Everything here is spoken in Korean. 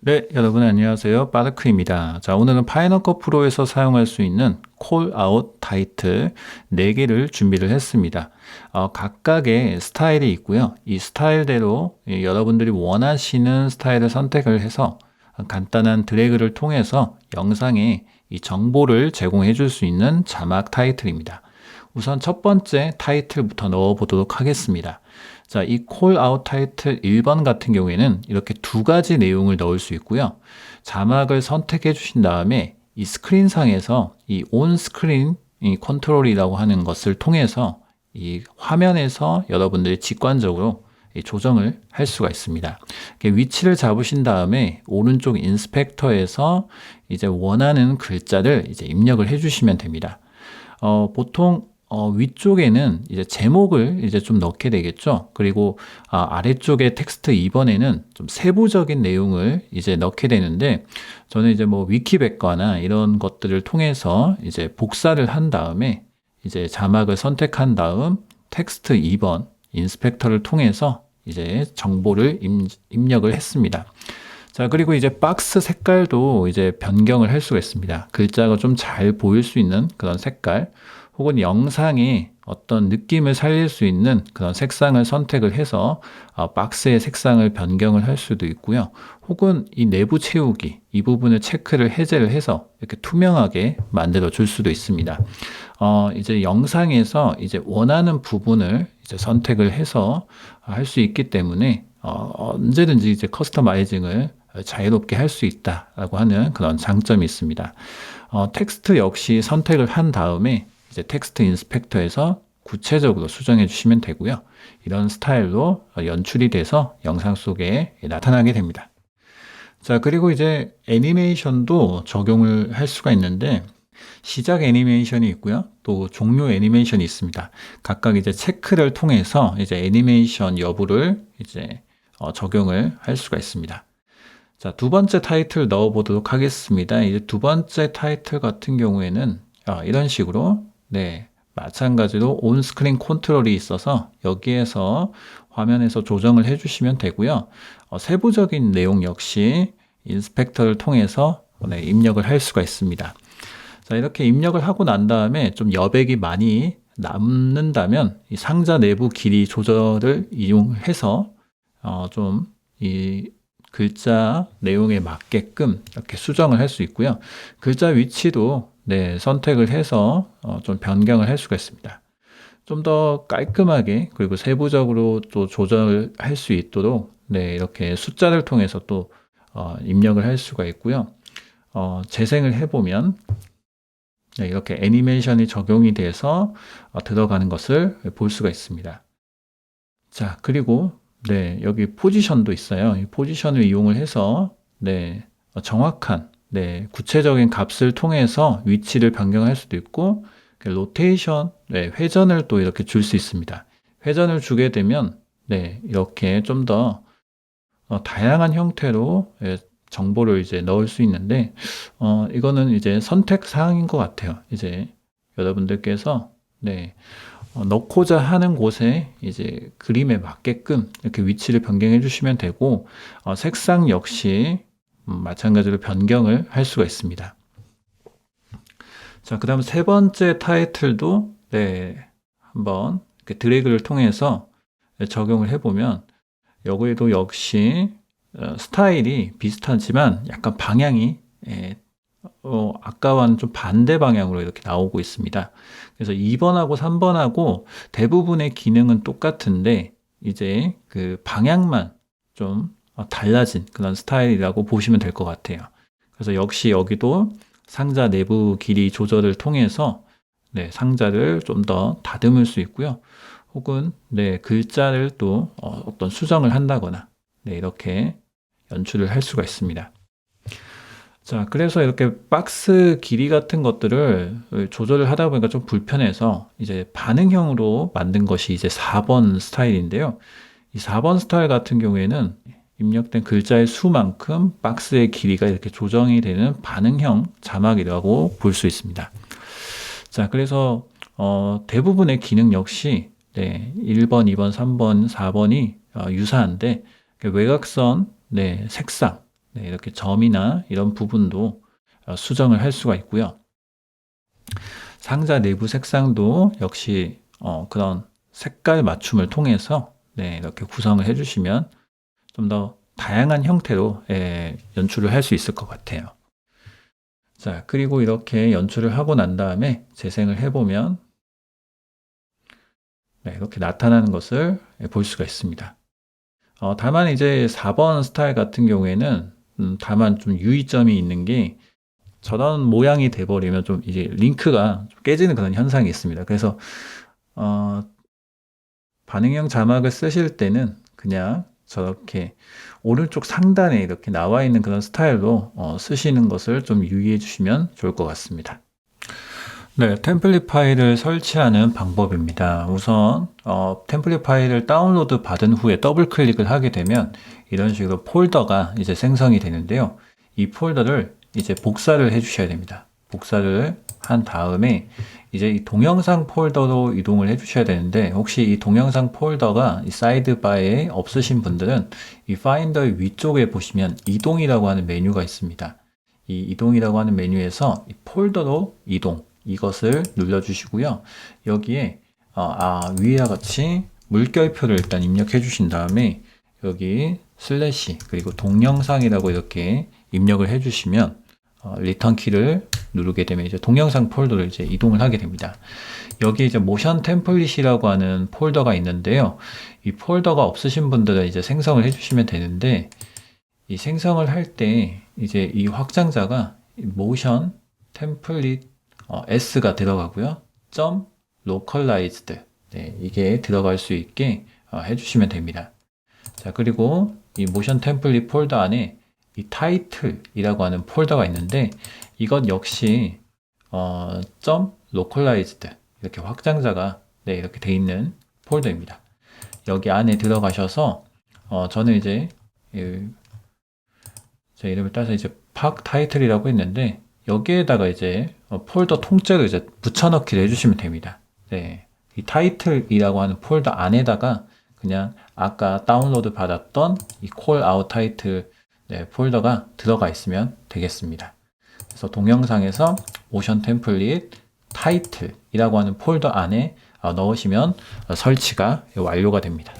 네, 여러분 안녕하세요. 빠르크입니다. 자, 오늘은 파이너컷 프로에서 사용할 수 있는 콜아웃 타이틀 4개를 준비를 했습니다. 어, 각각의 스타일이 있고요. 이 스타일대로 여러분들이 원하시는 스타일을 선택을 해서 간단한 드래그를 통해서 영상에 이 정보를 제공해 줄 수 있는 자막 타이틀입니다. 우선 첫 번째 타이틀부터 넣어 보도록 하겠습니다. 자, 이 콜아웃 타이틀 1번 같은 경우에는 이렇게 두 가지 내용을 넣을 수 있고요. 자막을 선택해 주신 다음에 이 스크린상에서 이온 스크린 이 컨트롤이라고 하는 것을 통해서 이 화면에서 여러분들이 직관적으로 조정을 할 수가 있습니다. 위치를 잡으신 다음에 오른쪽 인스펙터에서 이제 원하는 글자를 이제 입력을 해주시면 됩니다. 어, 보통 어, 위쪽에는 이제 제목을 이제 좀 넣게 되겠죠. 그리고 아, 아래쪽에 텍스트 2번에는 좀 세부적인 내용을 이제 넣게 되는데 저는 이제 뭐 위키백과나 이런 것들을 통해서 이제 복사를 한 다음에 이제 자막을 선택한 다음 텍스트 2번 인스펙터를 통해서 이제 정보를 입력을 했습니다. 자, 그리고 이제 박스 색깔도 이제 변경을 할 수가 있습니다. 글자가 좀 잘 보일 수 있는 그런 색깔. 혹은 영상에 어떤 느낌을 살릴 수 있는 그런 색상을 선택을 해서 어, 박스의 색상을 변경을 할 수도 있고요. 혹은 이 내부 채우기 이 부분을 체크를 해제를 해서 이렇게 투명하게 만들어 줄 수도 있습니다. 어, 이제 영상에서 이제 원하는 부분을 이제 선택을 해서 할 수 있기 때문에 어, 언제든지 이제 커스터마이징을 자유롭게 할 수 있다라고 하는 그런 장점이 있습니다. 어, 텍스트 역시 선택을 한 다음에 이제 텍스트 인스펙터에서 구체적으로 수정해 주시면 되고요. 이런 스타일로 연출이 돼서 영상 속에 나타나게 됩니다. 자, 그리고 이제 애니메이션도 적용을 할 수가 있는데 시작 애니메이션이 있고요. 또 종료 애니메이션이 있습니다. 각각 이제 체크를 통해서 이제 애니메이션 여부를 이제 어, 적용을 할 수가 있습니다. 자, 두 번째 타이틀 넣어 보도록 하겠습니다. 이제 두 번째 타이틀 같은 경우에는 어, 이런 식으로 네. 마찬가지로 온 스크린 컨트롤이 있어서 여기에서 화면에서 조정을 해주시면 되고요. 어, 세부적인 내용 역시 인스펙터를 통해서 네, 입력을 할 수가 있습니다. 자, 이렇게 입력을 하고 난 다음에 좀 여백이 많이 남는다면 이 상자 내부 길이 조절을 이용해서 어, 좀 이 글자 내용에 맞게끔 이렇게 수정을 할 수 있고요. 글자 위치도 네, 선택을 해서 어, 좀 변경을 할 수가 있습니다. 좀 더 깔끔하게 그리고 세부적으로 또 조절할 수 있도록 네, 이렇게 숫자를 통해서 또 어, 입력을 할 수가 있고요. 어, 재생을 해보면 네, 이렇게 애니메이션이 적용이 돼서 어, 들어가는 것을 볼 수가 있습니다. 자, 그리고 네, 여기 포지션도 있어요. 이 포지션을 이용을 해서 네, 어, 정확한 네, 구체적인 값을 통해서 위치를 변경할 수도 있고 로테이션, 네, 회전을 또 이렇게 줄 수 있습니다. 회전을 주게 되면 네, 이렇게 좀더 어, 다양한 형태로 예, 정보를 이제 넣을 수 있는데 어, 이거는 이제 선택 사항인 것 같아요. 이제 여러분들께서 네, 어, 넣고자 하는 곳에 이제 그림에 맞게끔 이렇게 위치를 변경해 주시면 되고 어, 색상 역시 음, 마찬가지로 변경을 할 수가 있습니다. 자, 그 다음 세 번째 타이틀도 네, 한번 드래그를 통해서 적용을 해보면 여기에도 역시 어, 스타일이 비슷하지만 약간 방향이 예, 어, 아까와는 좀 반대 방향으로 이렇게 나오고 있습니다. 그래서 2번하고 3번하고 대부분의 기능은 똑같은데 이제 그 방향만 좀 어, 달라진 그런 스타일이라고 보시면 될 것 같아요. 그래서 역시 여기도 상자 내부 길이 조절을 통해서 네, 상자를 좀 더 다듬을 수 있고요. 혹은 네, 글자를 또 어, 어떤 수정을 한다거나 네, 이렇게 연출을 할 수가 있습니다. 자, 그래서 이렇게 박스 길이 같은 것들을 조절을 하다 보니까 좀 불편해서 이제 반응형으로 만든 것이 이제 4번 스타일인데요. 이 4번 스타일 같은 경우에는 입력된 글자의 수만큼 박스의 길이가 이렇게 조정이 되는 반응형 자막이라고 볼 수 있습니다. 자, 그래서 어, 대부분의 기능 역시 네, 1번, 2번, 3번, 4번이 어, 유사한데 외곽선, 네, 색상, 네, 이렇게 점이나 이런 부분도 어, 수정을 할 수가 있고요. 상자 내부 색상도 역시 어, 그런 색깔 맞춤을 통해서 네, 이렇게 구성을 해주시면 좀 더 다양한 형태로 예, 연출을 할 수 있을 것 같아요. 자, 그리고 이렇게 연출을 하고 난 다음에 재생을 해보면 네, 이렇게 나타나는 것을 볼 수가 있습니다. 어, 다만 이제 4번 스타일 같은 경우에는 음, 다만 좀 유의점이 있는 게 저런 모양이 돼버리면 좀 이제 링크가 좀 깨지는 그런 현상이 있습니다. 그래서 어, 반응형 자막을 쓰실 때는 그냥 저렇게 오른쪽 상단에 이렇게 나와 있는 그런 스타일로 어, 쓰시는 것을 좀 유의해 주시면 좋을 것 같습니다. 네, 템플릿 파일을 설치하는 방법입니다. 우선 어, 템플릿 파일을 다운로드 받은 후에 더블 클릭을 하게 되면 이런 식으로 폴더가 이제 생성이 되는데요. 이 폴더를 이제 복사를 해 주셔야 됩니다. 복사를 한 다음에 이제 이 동영상 폴더로 이동을 해 주셔야 되는데 혹시 이 동영상 폴더가 이 사이드 바에 없으신 분들은 이 파인더의 위쪽에 보시면 이동이라고 하는 메뉴가 있습니다. 이 이동이라고 하는 메뉴에서 이 폴더로 이동 이것을 눌러 주시고요. 여기에 어, 아, 위와 같이 물결표를 일단 입력해 주신 다음에 여기 슬래시 그리고 동영상이라고 이렇게 입력을 해 주시면 어, 리턴 키를 누르게 되면 이제 동영상 폴더를 이제 이동을 하게 됩니다. 여기 이제 모션 템플릿이라고 하는 폴더가 있는데요. 이 폴더가 없으신 분들은 이제 생성을 해주시면 되는데 이 생성을 할 때 이제 이 확장자가 모션 템플릿 어, S가 들어가고요. 점 localized 네, 이게 들어갈 수 있게 어, 해주시면 됩니다. 자 그리고 이 모션 템플릿 폴더 안에 이 타이틀이라고 하는 폴더가 있는데 이것 역시 어, 점 localized 이렇게 확장자가 네, 이렇게 돼 있는 폴더입니다. 여기 안에 들어가셔서 어, 저는 이제 이, 제 이름을 따서 이제 팍 타이틀이라고 했는데 여기에다가 이제 어, 폴더 통째로 이제 붙여넣기를 해주시면 됩니다. 네, 이 타이틀이라고 하는 폴더 안에다가 그냥 아까 다운로드 받았던 이 콜 아웃 타이틀 네, 폴더가 들어가 있으면 되겠습니다. 그래서 동영상에서 모션 템플릿 타이틀이라고 하는 폴더 안에 어, 넣으시면 어, 설치가 완료가 됩니다.